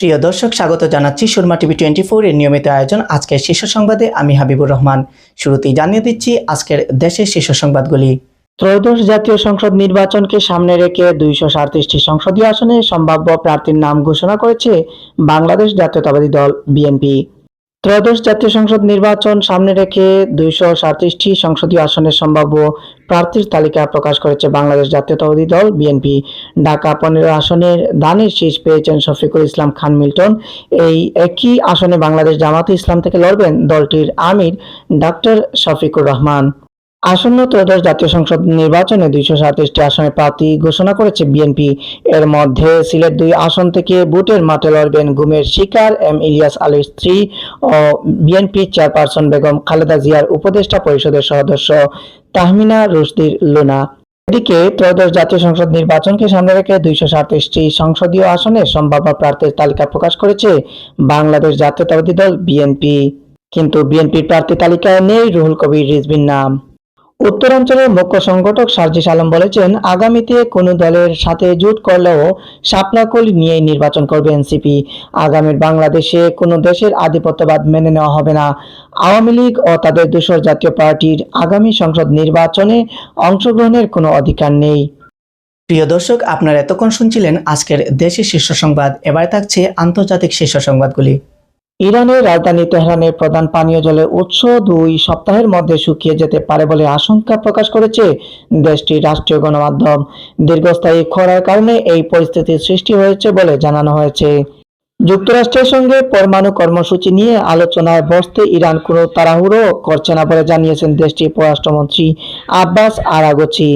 প্রিয় দর্শক, স্বাগত জানাচ্ছি সুরমা টিভি টোয়েন্টি ফোর এর নিয়মিত আয়োজন আজকের শীর্ষ সংবাদে। আমি হাবিবুর রহমান। শুরুতেই জানিয়ে দিচ্ছি আজকের দেশের শীর্ষ সংবাদগুলি। ত্রয়োদশ জাতীয় সংসদ নির্বাচনকে সামনে রেখে দুইশো সাতত্রিশটি সংসদীয় আসনে সম্ভাব্য প্রার্থীর নাম ঘোষণা করেছে বাংলাদেশ জাতীয়তাবাদী দল বিএনপি। ত্রয়োদশ জাতীয় সংসদ নির্বাচন সামনে রেখে দুইশো সাঁত্রিশটি সংসদীয় আসনের সম্ভাব্য প্রার্থীর তালিকা প্রকাশ করেছে বাংলাদেশ জাতীয়তাবাদী দল, বিএনপি। ঢাকা পনেরো আসনের দানের শীষ পেয়েছেন শফিকুল ইসলাম খান মিল্টন। এই একই আসনে বাংলাদেশ জামাতে ইসলাম থেকে লড়বেন দলটির আমির ডাক্তার শফিকুর রহমান। আসন্ন ত্রয়োদশ জাতীয় সংসদ নির্বাচনে দুইশো সাতত্রিশটি আসনে প্রার্থী ঘোষণা করেছে বিএনপি। এর মধ্যে সিলেট দুই আসন থেকে বুটের মাঠে লড়বেন গুমের শিকার এম ইলিয়াস আলীর স্ত্রী ও বিএনপি চেয়ারপারসন বেগম খালেদা জিয়ার উপদেষ্টা পরিষদের সদস্য তাহমিনা রুশদির লুনা। এদিকে ত্রয়োদশ জাতীয় সংসদ নির্বাচনকে সামনে রেখে দুইশো সাতত্রিশটি সংসদীয় আসনে সম্ভাব্য প্রার্থীর তালিকা প্রকাশ করেছে বাংলাদেশ জাতীয়তাবাদী দল বিএনপি। কিন্তু বিএনপির প্রার্থী তালিকায় নেই রুহুল কবির রিজভির নাম। উত্তরাঞ্চলের মুখ্য সংগঠক সার্জিস আলম বলেছেন, আগামীতে কোনো দলের সাথে জোট করলেও শাপলাকলি নিয়েই নির্বাচন করবে এনসিপি। আগামীর বাংলাদেশে কোনো দেশের আধিপত্যবাদ মেনে নেওয়া হবে না। আওয়ামী লীগ ও তাদের দূষর জাতীয় পার্টির আগামী সংসদ নির্বাচনে অংশগ্রহণের কোনো অধিকার নেই। প্রিয় দর্শক, আপনারা এতক্ষণ শুনছিলেন আজকের দেশের শীর্ষ সংবাদ। এবার থাকছে আন্তর্জাতিক শীর্ষ সংবাদগুলি। ইরানের রাজধানী তেহরানের প্রধান পানীয় জলের উৎস দুই সপ্তাহের মধ্যে শুকিয়ে যেতে পারে বলে আশঙ্কা প্রকাশ করেছে দেশটির রাষ্ট্রীয় গণমাধ্যম। দীর্ঘস্থায়ী খরার কারণে এই পরিস্থিতির সৃষ্টি হয়েছে বলে জানানো হয়েছে। যুক্তরাষ্ট্রের সঙ্গে পরমাণু কর্মসূচি নিয়ে আলোচনায় বসতে ইরান কোনো তাড়াহুড়ো করছে না বলে জানিয়েছেন দেশটির পররাষ্ট্রমন্ত্রী আব্বাস আরাগচি।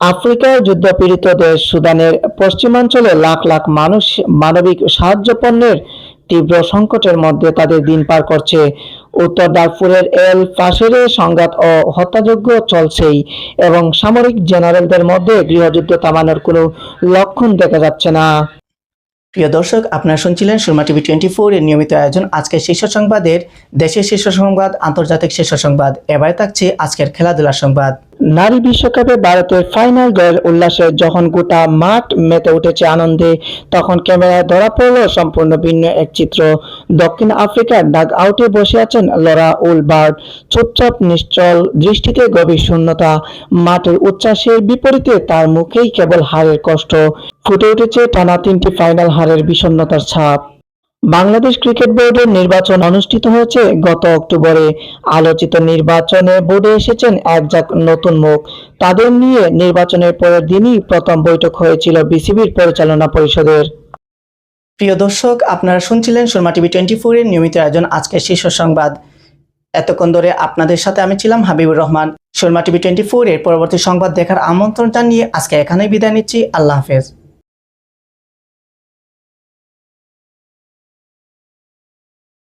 আফ্রিকার যুদ্ধপীড়িত দেশ সুদানের পশ্চিমাঞ্চলে লাখ লাখ মানুষ মানবিক সাহায্য পণ্যের তীব্র সংকটের মধ্যে তাদের দিন পার করছে। উত্তর দারফুরের এল ফাশেরে সংঘাত ও হত্যাযজ্ঞ চলছেই এবং সামরিক জেনারেলদের মধ্যে গৃহযুদ্ধ থামানোর কোনো লক্ষণ দেখা যাচ্ছে না। প্রিয় দর্শক, আপনারা শুনছিলেন সুরমা টিভি টোয়েন্টি ফোর এর নিয়মিত আয়োজন। আজকের শীর্ষ সংবাদের দেশের শীর্ষ সংবাদ, আন্তর্জাতিক শীর্ষ সংবাদ। এবারে থাকছে আজকের খেলাধুলার সংবাদ। নারী বিশ্বকাপে ভারতের ফাইনাল জয়ের উল্লাসে যখন গোটা মাঠ মেতে উঠেছে আনন্দে, তখন ক্যামেরায় ধরা পড়ল সম্পূর্ণ ভিন্ন এক চিত্র। দক্ষিণ আফ্রিকার ডাগ আউটে বসে আছেন লরা উলবার্ড চুপচাপ, নিশ্চল দৃষ্টিতে গভীর শূন্যতা। মাঠের উচ্ছ্বাসের বিপরীতে তার মুখেই কেবল হারের কষ্ট। ফুটে উঠেছে টানা তিনটি ফাইনাল হারের বিষণ্ণতার ছাপ। বাংলাদেশ ক্রিকেট বোর্ডের নির্বাচন অনুষ্ঠিত হয়েছে গত অক্টোবরে। আলোচিত নির্বাচনে বোর্ডে এসেছেন একজাক নতুন মুখ। তাদের নিয়ে নির্বাচনের পরের দিনই প্রথম বৈঠক হয়েছিল বিসিবির পরিচালনা পরিষদের। প্রিয় দর্শক, আপনারা শুনছিলেন সুরমা টিভি টোয়েন্টি ফোরের নিয়মিত আয়োজন আজকের শীর্ষ সংবাদ। এতক্ষণ ধরে আপনাদের সাথে আমি ছিলাম Habibur Rahman. Surma TV twenty four এর পরবর্তী সংবাদ দেখার আমন্ত্রণ জানিয়ে আজকে এখানেই বিদায় নিচ্ছি। আল্লাহ হাফেজ।